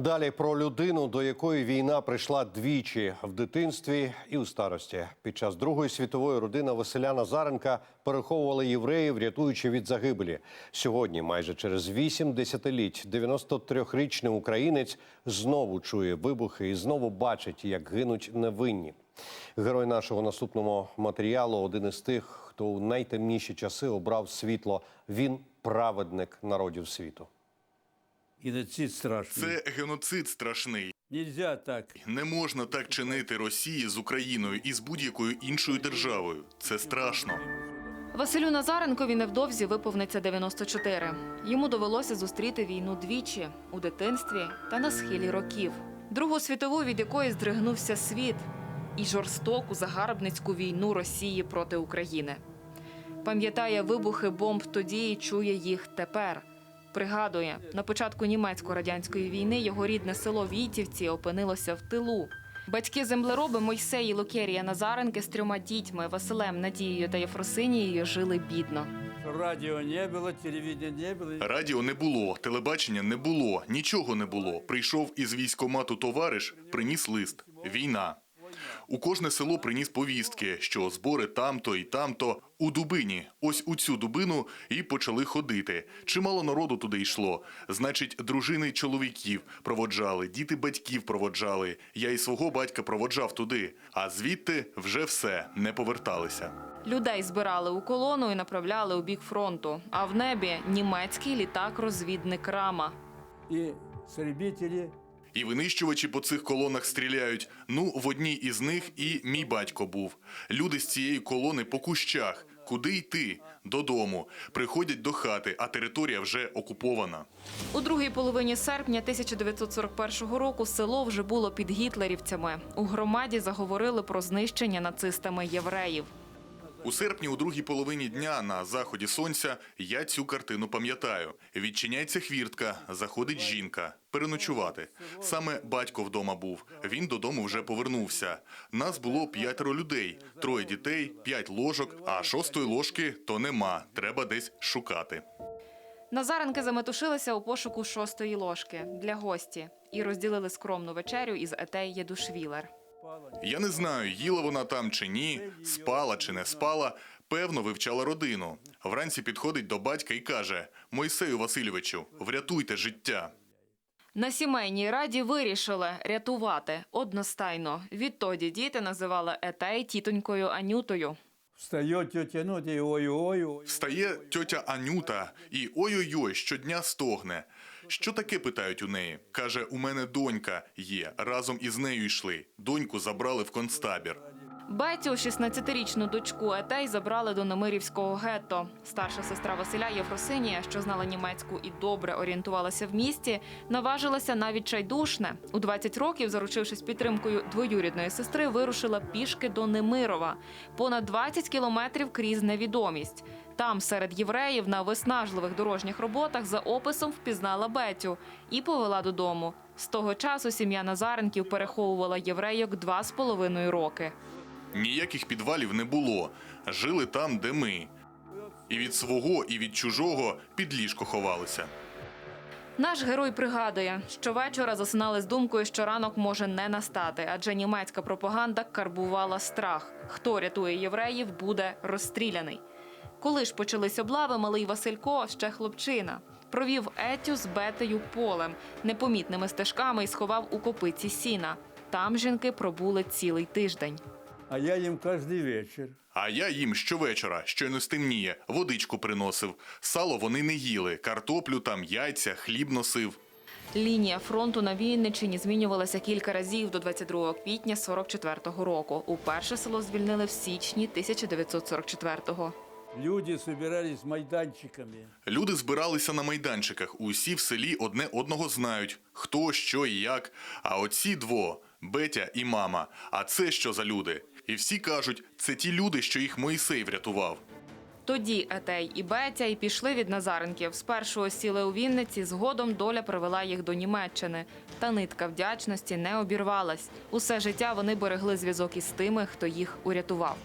Далі про людину, до якої війна прийшла двічі в дитинстві і у старості. Під час Другої світової родина Василя Назаренка переховувала євреїв, рятуючи від загибелі. Сьогодні, майже через вісім десятиліть, 93-річний українець знову чує вибухи і знову бачить, як гинуть невинні. Герой нашого наступного матеріалу один із тих, хто у найтемніші часи обрав світло. Він праведник народів світу. Геноцид страшний. Це геноцид страшний. Нельзя так. Не можна так чинити Росії з Україною і з будь-якою іншою державою. Це страшно. Василю Назаренкові невдовзі виповниться 94. Йому довелося зустріти війну двічі у дитинстві та на схилі років. Другу світову, від якої здригнувся світ, і жорстоку загарбницьку війну Росії проти України. Пам'ятає вибухи бомб тоді і чує їх тепер. Пригадує, на початку німецько-радянської війни його рідне село Війтівці опинилося в тилу. Батьки землероби Мойсей і Лукерія Назаренки з трьома дітьми Василем, Надією та Єфросинією жили бідно. Радіо не було, телевідення не було. Радіо не було, телебачення не було, нічого не було. Прийшов із військомату товариш, приніс лист. Війна. У кожне село приніс повістки, що збори там-то і там-то. У дубині, ось у цю дубину, і почали ходити. Чимало народу туди йшло. Значить, дружини чоловіків проводжали, діти батьків проводжали. Я і свого батька проводжав туди. А звідти вже все не поверталися. Людей збирали у колону і направляли у бік фронту. А в небі німецький літак-розвідник Рама. І серебітелі. І винищувачі по цих колонах стріляють. Ну, в одній із них і мій батько був. Люди з цієї колони по кущах. Куди йти? Додому. Приходять до хати, а територія вже окупована. У другій половині серпня 1941 року село вже було під гітлерівцями. У громаді заговорили про знищення нацистами євреїв. У серпні, у другій половині дня на заході сонця, я цю картину пам'ятаю. Відчиняється хвіртка, заходить жінка. Переночувати. Саме батько вдома був. Він додому вже повернувся. Нас було п'ятеро людей, троє дітей, п'ять ложок, а шостої ложки то нема. Треба десь шукати. Назаренки заметушилися у пошуку шостої ложки для гості і розділили скромну вечерю із Етей Єдушвілер. Я не знаю, їла вона там чи ні, спала чи не спала. Певно, вивчала родину. Вранці підходить до батька і каже: Мойсею Васильовичу, врятуйте життя. На сімейній раді вирішили рятувати одностайно. Відтоді діти називали Етей тітонькою Анютою. Встає тетя Нотя і ой-ой-ой. Встає тьотя Анюта і ой-ой-ой, щодня стогне. Що таке питають у неї? Каже, у мене донька є. Разом із нею йшли. Доньку забрали в концтабір. Бетю, 16-річну дочку Етей, забрали до Немирівського гетто. Старша сестра Василя Єфросинія, що знала німецьку і добре орієнтувалася в місті, наважилася навіть чайдушне. У 20 років, заручившись підтримкою двоюрідної сестри, вирушила пішки до Немирова. Понад 20 кілометрів крізь невідомість. Там, серед євреїв, на виснажливих дорожніх роботах за описом впізнала Бетю і повела додому. З того часу сім'я Назаренків переховувала єврейок два з половиною роки. Ніяких підвалів не було. Жили там, де ми. І від свого, і від чужого під ліжко ховалися. Наш герой пригадує, що вечора засинали з думкою, що ранок може не настати, адже німецька пропаганда карбувала страх. Хто рятує євреїв, буде розстріляний. Коли ж почались облави, малий Василько, ще хлопчина, провів Етю з Бетею полем, непомітними стежками і сховав у копиці сіна. Там жінки пробули цілий тиждень. А я їм кожен вечір. А я їм щовечора, щойно стемніє, водичку приносив. Сало вони не їли, картоплю там, яйця, хліб носив. Лінія фронту на Вінниччині змінювалася кілька разів до 22 квітня 44-го року. Уперше село звільнили в січні 1944-го. Люди збирались майданчиками. Люди збиралися на майданчиках. Усі в селі одне одного знають, хто, що і як. А оці дво Бетя і мама. А це що за люди? І всі кажуть, це ті люди, що їх Моїсей врятував. Тоді Етей і Бетя і пішли від Назаренків. Спершу осіли у Вінниці, згодом доля привела їх до Німеччини. Та нитка вдячності не обірвалась. Усе життя вони берегли зв'язок із тими, хто їх урятував.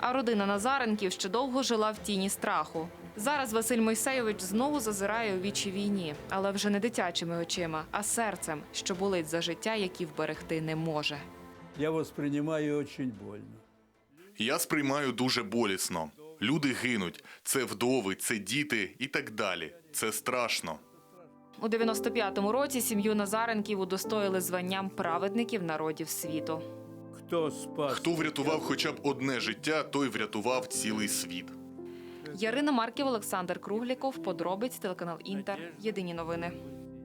А родина Назаренків ще довго жила в тіні страху. Зараз Василь Мойсейович знову зазирає у вічі війні, але вже не дитячими очима, а серцем, що болить за життя, які вберегти не може. Я воспринимаю очень больно. Я сприймаю дуже болісно. Люди гинуть. Це вдови, це діти і так далі. Це страшно. У 95-му році сім'ю Назаренків удостоїли званням праведників народів світу. Кто спас? Хто врятував хоча б одне життя, той врятував цілий світ. Ярина Марків, Олександр Кругліков, подробиць телеканал Інтер. Єдині новини.